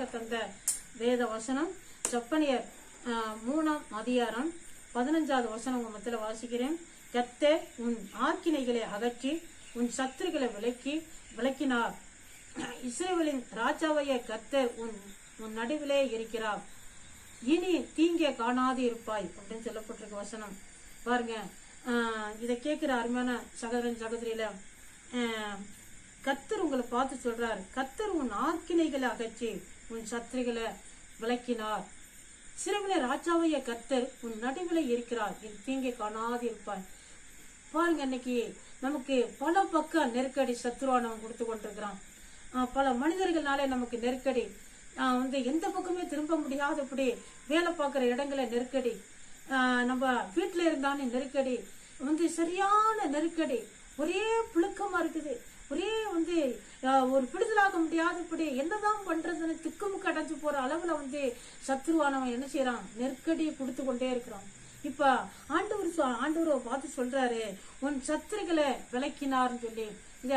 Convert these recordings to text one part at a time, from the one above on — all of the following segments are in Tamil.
நமக்காக தந்த வேத வசனம் ஆஹ், மூணாம் அதிகாரம் பதினஞ்சாவது வசனம் உங்க மத்தியில வாசிக்கிறேன். கத்தே உன் ஆக்கினைகளை அகற்றி உன் சத்துருக்களை விலக்கி விளக்கினார் இசைவலின் ராஜாவைய கத்தர் உன் உன் நடுவிலே இருக்கிறார். இனி தீங்கே காணாது இருப்பாய் அப்படின்னு சொல்லப்பட்டிருக்க வசனம். பாருங்க ஆஹ் இதை கேட்கிற அருமையான சகோதரன் சகோதரியில கத்தர் உங்களை பார்த்து சொல்றார். கத்தர் உன் ஆக்கினைகளை அகற்றி உன் சத்துருகளை விளக்கினார். சிறுவில ராஜாவைய கத்தர் உன் நடுவில் இருக்கிறார். என் தீங்கை காணாது இருப்பாய் பாருங்க இன்னைக்கு நமக்கு பல பக்கம் நெருக்கடி சத்ருவானவன் கொடுத்து கொண்டிருக்கிறான் பல மனிதர்கள்னாலே நமக்கு நெருக்கடி. வந்து எந்த பக்கமே திரும்ப முடியாதபடி வேலை பார்க்குற இடங்கள நெருக்கடி. நம்ம வீட்டில் இருந்தாலும் நெருக்கடி. வந்து சரியான நெருக்கடி. ஒரே புழுக்கமா இருக்குது. ஒரே வந்து ஒரு ஒரு விடுதலாக இப்படி என்னதான் பண்றதுன்னு திக்குமுக்கு கடைஞ்சு போற அளவுல வந்து சத்ருவானவன் என்ன செய்யறான் நெருக்கடியை கொடுத்து கொண்டே இருக்கிறான். இப்ப ஆண்டவர் சொ- பார்த்து சொல்றாரு உன் சத்துருக்களை விளக்கினார்னு சொல்லி. இத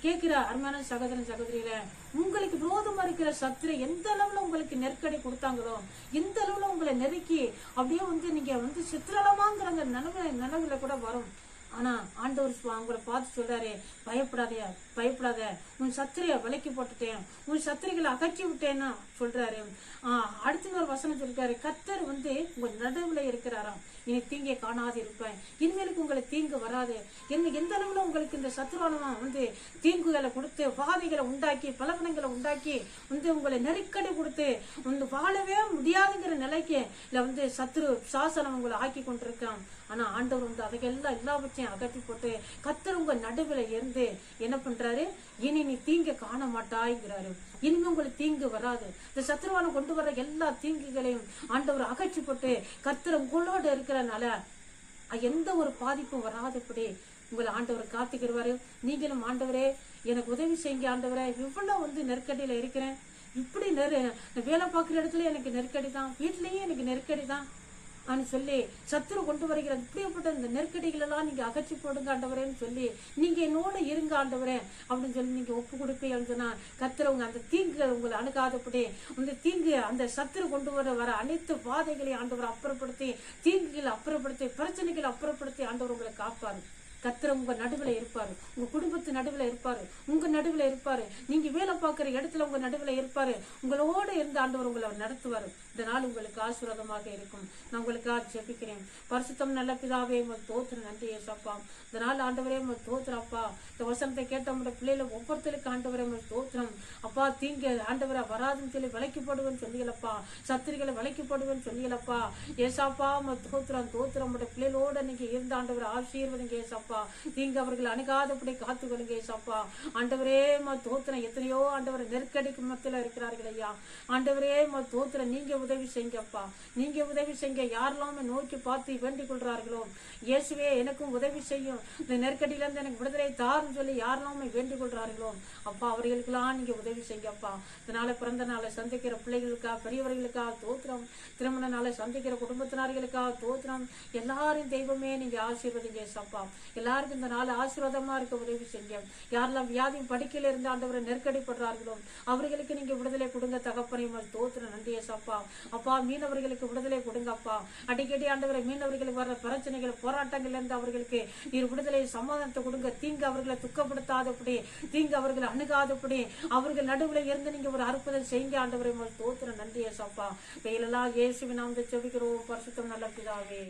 கேட்கிற அருமையான சகோதரன் சகோதரியில உங்களுக்கு விரோதமா இருக்கிற சத்துரு எந்த அளவுல உங்களுக்கு நெருக்கடி கொடுத்தாங்களோ எந்த அளவுல உங்களை நெருக்கி அப்படியே வந்து நீங்க வந்து சித்திரலமாங்கிற அந்த நிலவு நிலவுல கூட வரும். ஆனா ஆண்டவர் அவங்கள உங்களை பார்த்து சொல்றாரு பயப்படாதே பயப்படாத. உன் சத்திரைய விலக்கி போட்டுட்டேன். உன் சத்திரிகளை அகற்றி விட்டேன்னா சொல்றாரு. ஆஹ் அடுத்த ஒரு வசனம் சொல்றாரு. கத்தர் வந்து உங்க நடுவுல இருக்கிறாராம். இனி தீங்கை காணாது இருப்பேன் இனிமேலுக்கு உங்களுக்கு தீங்கு வராது. என்ன எந்த அளவுல உங்களுக்கு இந்த சத்துருவானவன் வந்து தீங்குகளை கொடுத்து பாதைகளை உண்டாக்கி பலவனங்களை உண்டாக்கி வந்து உங்களை நெருக்கடி கொடுத்து வந்து வாழவே முடியாதுங்கிற நிலைக்கு இல்ல வந்து சத்துரு சாசனம் உங்களை ஆக்கி கொண்டிருக்கான். ஆனா ஆண்டவர் வந்து அதையெல்லாம் எல்லாவற்றையும் அகற்றி போட்டு கத்தர் உங்க நடுவில் இருந்து என்ன பண்றாரு? இனி நீ தீங்கு காண மாட்டாய்ங்கிறாரு. இனிமே உங்களுக்கு தீங்கு வராது. இந்த சத்துருவானம் கொண்டு வர எல்லா தீங்குகளையும் ஆண்டவர் அகற்றி போட்டு கத்தர் உங்களோட இருக்கிறனால எந்த ஒரு பாதிப்பும் வராதபடி உங்களை ஆண்டவர் காத்துக்கிடுவாரு. நீங்களும் ஆண்டவரே எனக்கு உதவி செய்யுங்க ஆண்டவரே. இவ்வளவு வந்து நெருக்கடியில இருக்கிறேன். இப்படி நெரு வேலை பார்க்குற இடத்துல எனக்கு நெருக்கடி தான் வீட்லயும் எனக்கு நெருக்கடி தான் ஆன்னு சொல்லி சத்துரு கொண்டு வருகிற இப்படிப்பட்ட இந்த நெருக்கடிகள் எல்லாம் நீங்க அகற்றி போடுங்க ஆண்டவரேன்னு சொல்லி நீங்க என்னோட இருங்க ஆண்டவரே அப்படின்னு சொல்லி நீங்க ஒப்பு கொடுப்பீங்கன்னு சொன்னா கத்துறவங்க அந்த தீங்கு உங்களை அணுகாதபடி அந்த தீங்கு அந்த சத்துரு கொண்டு வர வர அனைத்து பாதைகளை ஆண்டவர் அப்புறப்படுத்தி தீங்குகளை அப்புறப்படுத்தி பிரச்சனைகளை அப்புறப்படுத்தி ஆண்டவர் உங்களை காப்பாரு. கத்திர உங்க நடுவில் இருப்பாரு. உங்க குடும்பத்து நடுவில் இருப்பாரு. உங்க நடுவில் இருப்பாரு. நீங்க வேலை பார்க்குற இடத்துல உங்க நடுவில் இருப்பாரு. உங்களோட இருந்த ஆண்டவர் உங்களை நடத்துவாரு. இந்த நாள் உங்களுக்கு ஆசீர்வாதமாக இருக்கும். நான் உங்களுக்காக ஜெபிக்கிறேன். பரிசுத்தம் நல்ல பிதாவே உங்கள் தோத்திர நன்றி ஏசப்பா இந்த நாள் ஆண்டவரே உங்க தோத்திரப்பா இந்த வசனத்தை கேட்ட உங்களோட பிள்ளைகள் ஒவ்வொருத்தருக்கு ஆண்டவரே உங்கள் தோத்திரம். அப்பா தீங்க ஆண்டவரை வராதுன்னு சொல்லி விலைக்கு போடுவேன்னு சத்திரிகளை சத்துருகளை விலைக்கு ஏசாப்பா உங்கள் தோத்திரம் தோத்திரம் உங்களோட பிள்ளைகளோட நீங்க இருந்த ஆண்டவரை ஆசீர்வதிங்க ஏசாப்பா தீங்க அவர்கள் அணுகாதபடி காத்துக்கொள்ளுங்க ஏசாப்பா ஆண்டவரே உங்கள் தோத்திரம் எத்தனையோ ஆண்டவர் நெருக்கடிக்கு மத்தியில் இருக்கிறார்கள் ஐயா. ஆண்டவரே உங்கள் தோத்திரம் நீங்க உதவி செஞ்சப்பா. நீங்க உதவி செஞ்ச யாரெல்லாம் நோக்கி பார்த்து வேண்டிக் கொள்றார்களோ இயேசுவே எனக்கும் உதவி செய்யும் இந்த நெருக்கடியில இருந்து எனக்கு விடுதலை தாருன்னு சொல்லி யாரெல்லாம் வேண்டிக் கொள்றார்களோ அப்பா அவர்களுக்கெல்லாம் நீங்க உதவி செய்யப்பா இதனால பிறந்த நாளை சந்திக்கிற பிள்ளைகளுக்கா பெரியவர்களுக்கா தோத்திரம். திருமண நாளை சந்திக்கிற குடும்பத்தினர்களுக்கா தோத்திரம். எல்லாரும் தெய்வமே நீங்க ஆசீர்வதிங்க சப்பா எல்லாருக்கும் இந்த நாள் ஆசீர்வாதமா இருக்க உதவி செய்யுங்க யாரெல்லாம் வியாதி படுக்கையில இருந்து ஆண்டவரை நெருக்கடிப்படுறார்களோ அவர்களுக்கு நீங்க விடுதலை கொடுங்க. தகப்பனையும் தோத்திரம். நன்றி சப்பா அப்பா மீனவர்களுக்கு விடுதலை கொடுங்க அப்பா அடிக்கடி ஆண்டவரை மீனவர்களுக்கு வர்ற பிரச்சனைகள் போராட்டங்கள்ல இருந்து அவர்களுக்கு நீர் விடுதலை சமாதானத்தை கொடுங்க. தீங்கு அவர்களை துக்கப்படுத்தாதபடி தீங்கு அவர்களை அணுகாதபடி அவர்கள் நடுவுல இருந்து நீங்க ஒரு அற்புதம் செய்யுங்க. ஆண்டவரை தோத்துற நன்றி ஏசப்பா. வெயிலெல்லாம் இயேசுவின் நாம் செவிக்கிறோம் பரிசுத்தம் நல்ல பிதாவே.